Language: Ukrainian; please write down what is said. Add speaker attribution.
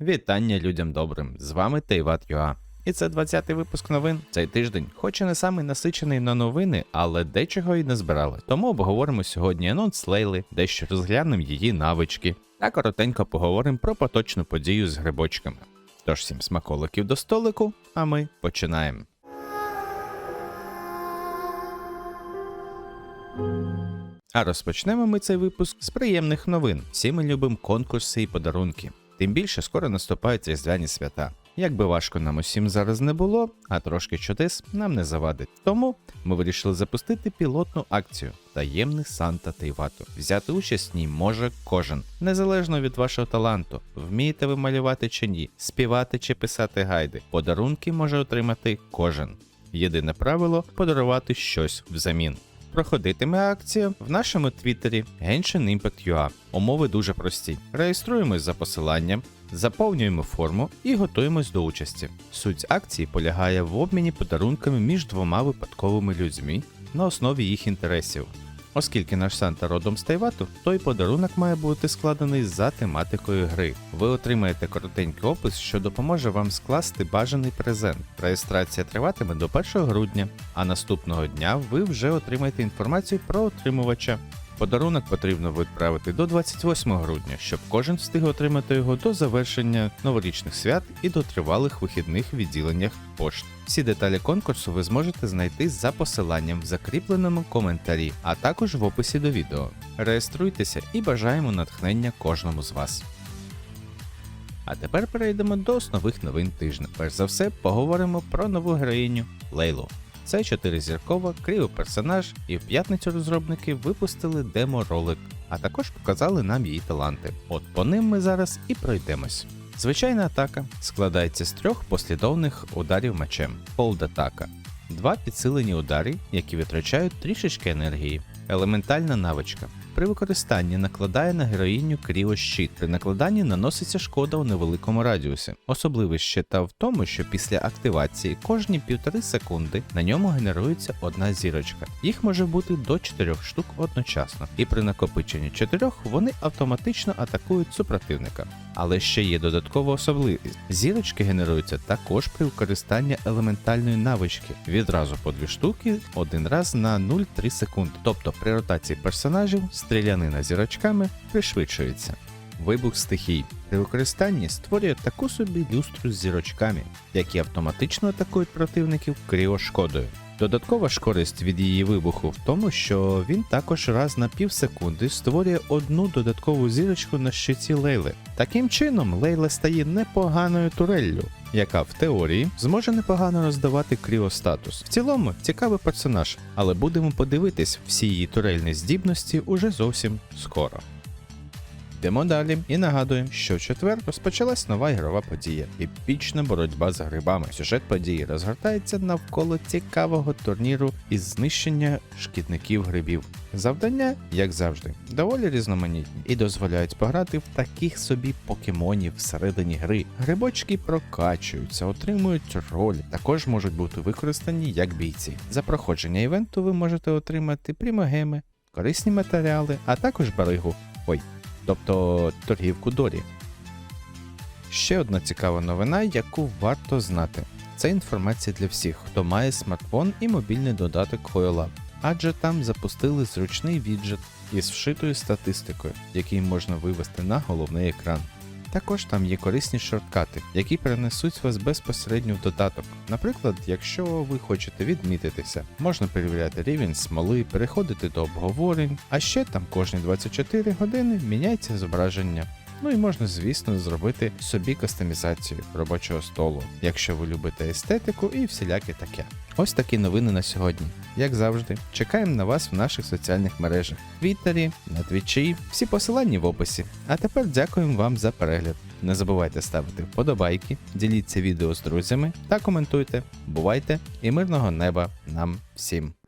Speaker 1: Вітання людям добрим! З вами Тейват Юа. І це 20-й випуск новин. Цей тиждень, хоч і не самий насичений на новини, але дечого й не збирали. Тому обговоримо сьогодні анонс Лейли, дещо розглянемо її навички, та коротенько поговоримо про поточну подію з грибочками. Тож всім смаколиків до столику, а ми починаємо. А розпочнемо ми цей випуск з приємних новин. Всі ми любимо конкурси і подарунки. Тим більше скоро наступають різдвяні свята. Як би важко нам усім зараз не було, а трошки чудес нам не завадить. Тому ми вирішили запустити пілотну акцію Таємний Санта Тейвату. Взяти участь в ній може кожен, незалежно від вашого таланту. Вмієте ви малювати чи ні, співати чи писати гайди. Подарунки може отримати кожен. Єдине правило подарувати щось взамін. Проходитиме акція в нашому твіттері Genshin Impact UA. Умови дуже прості. Реєструємось за посиланням, заповнюємо форму і готуємось до участі. Суть акції полягає в обміні подарунками між двома випадковими людьми на основі їх інтересів. Оскільки наш Санта родом з Тайвату, той подарунок має бути складений за тематикою гри. Ви отримаєте коротенький опис, що допоможе вам скласти бажаний презент. Реєстрація триватиме до 1 грудня, а наступного дня ви вже отримаєте інформацію про отримувача. Подарунок потрібно відправити до 28 грудня, щоб кожен встиг отримати його до завершення новорічних свят і до тривалих вихідних відділеннях пошт. Всі деталі конкурсу ви зможете знайти за посиланням в закріпленому коментарі, а також в описі до відео. Реєструйтеся і бажаємо натхнення кожному з вас. А тепер перейдемо до основних новин тижня. Перш за все, поговоримо про нову героїню Лейлу. Це чотиризіркова персонаж, і в п'ятницю розробники випустили демо-ролик, а також показали нам її таланти. От по ним ми зараз і пройдемось. Звичайна атака складається з трьох послідовних ударів мечем Hold атака. Два підсилені удари, які витрачають трішечки енергії. Елементальна навичка. При використанні накладає на героїню кріощит. При накладанні наноситься шкода у невеликому радіусі. Особливість щита в тому, що після активації кожні півтори секунди на ньому генерується одна зірочка. Їх може бути до 4 штук одночасно, і при накопиченні чотирьох вони автоматично атакують супротивника. Але ще є додаткова особливість: зірочки генеруються також при використанні елементальної навички відразу по дві штуки один раз на 0,3 секунд. Тобто при ротації персонажів стрілянина зірочками пришвидшується. Вибух стихій при використанні створює таку собі люстру з зірочками, які автоматично атакують противників кріошкодою. Додаткова ж користь від її вибуху в тому, що він також раз на пів секунди створює одну додаткову зірочку на щиті Лейли. Таким чином, Лейла стає непоганою туреллю, яка в теорії зможе непогано роздавати кріостатус. В цілому цікавий персонаж, але будемо подивитись всі її турельні здібності уже зовсім скоро. Йдемо далі і нагадуємо, що в четвер розпочалась нова ігрова подія епічна боротьба з грибами. Сюжет події розгортається навколо цікавого турніру із знищення шкідників грибів. Завдання, як завжди, доволі різноманітні і дозволяють пограти в таких собі покемонів всередині гри. Грибочки прокачуються, отримують роль, також можуть бути використані як бійці. За проходження івенту ви можете отримати примогеми, корисні матеріали, а також баригу. Ой, тобто торгівку Дорі. Ще одна цікава новина, яку варто знати. Це інформація для всіх, хто має смартфон і мобільний додаток HoYoLab, адже там запустили зручний віджит із вшитою статистикою, який можна вивести на головний екран. Також там є корисні шорткати, які перенесуть вас безпосередньо в додаток. Наприклад, якщо ви хочете відмітитися, можна перевіряти рівень смоли, переходити до обговорень, а ще там кожні 24 години міняється зображення. Ну і можна, звісно, зробити собі кастомізацію робочого столу, якщо ви любите естетику і всіляке таке. Ось такі новини на сьогодні. Як завжди, чекаємо на вас в наших соціальних мережах: Твіттері, на Твічі, всі посилання в описі. А тепер дякуємо вам за перегляд. Не забувайте ставити вподобайки, діліться відео з друзями та коментуйте. Бувайте і мирного неба нам всім!